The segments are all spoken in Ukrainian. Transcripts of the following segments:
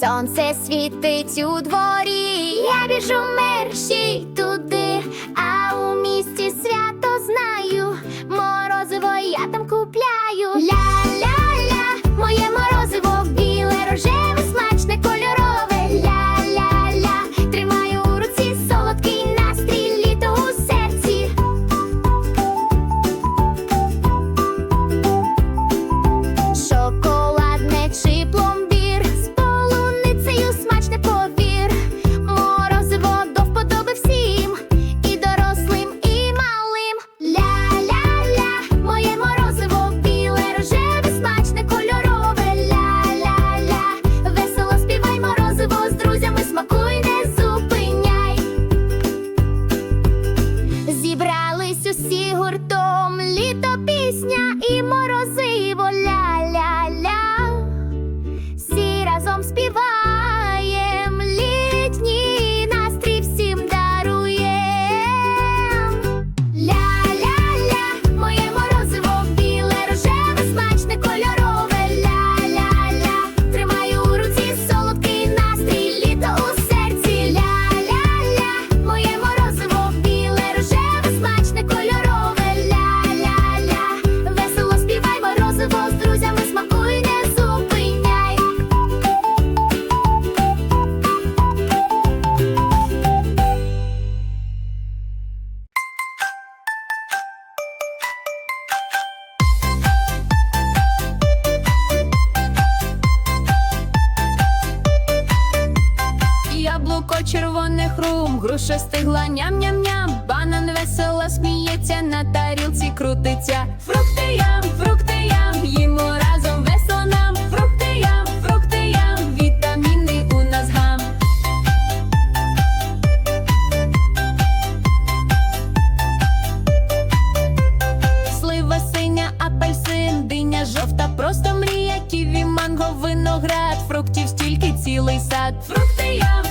Сонце світить у дворі, я біжу мерщій туди, а у місті свято знаю, морозиво я там купляю. Ля-ля-ля, моє морозиво. червоних рум, груша стигла ням-ням-ням, банан весело сміється, на тарілці крутиться. Фрукти ям, фрукти ям, їмо разом весело нам, фрукти ям, фрукти ям, вітаміни у нас гам. Слива синя, апельсин, диня жовта, просто мрія, ківі, манго, виноград, фруктів стільки цілий сад. Фрукти ям.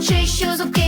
chase shows okay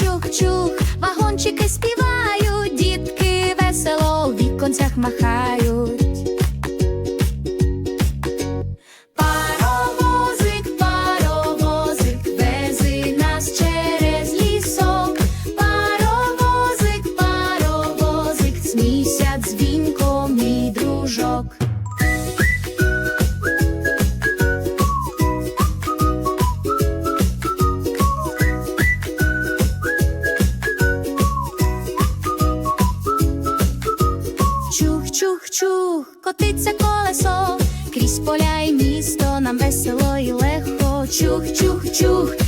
чух-чух, вагончики співають, дітки весело в віконцях махають. крізь поля і місто, нам весело і легко. Чух, чух, чух.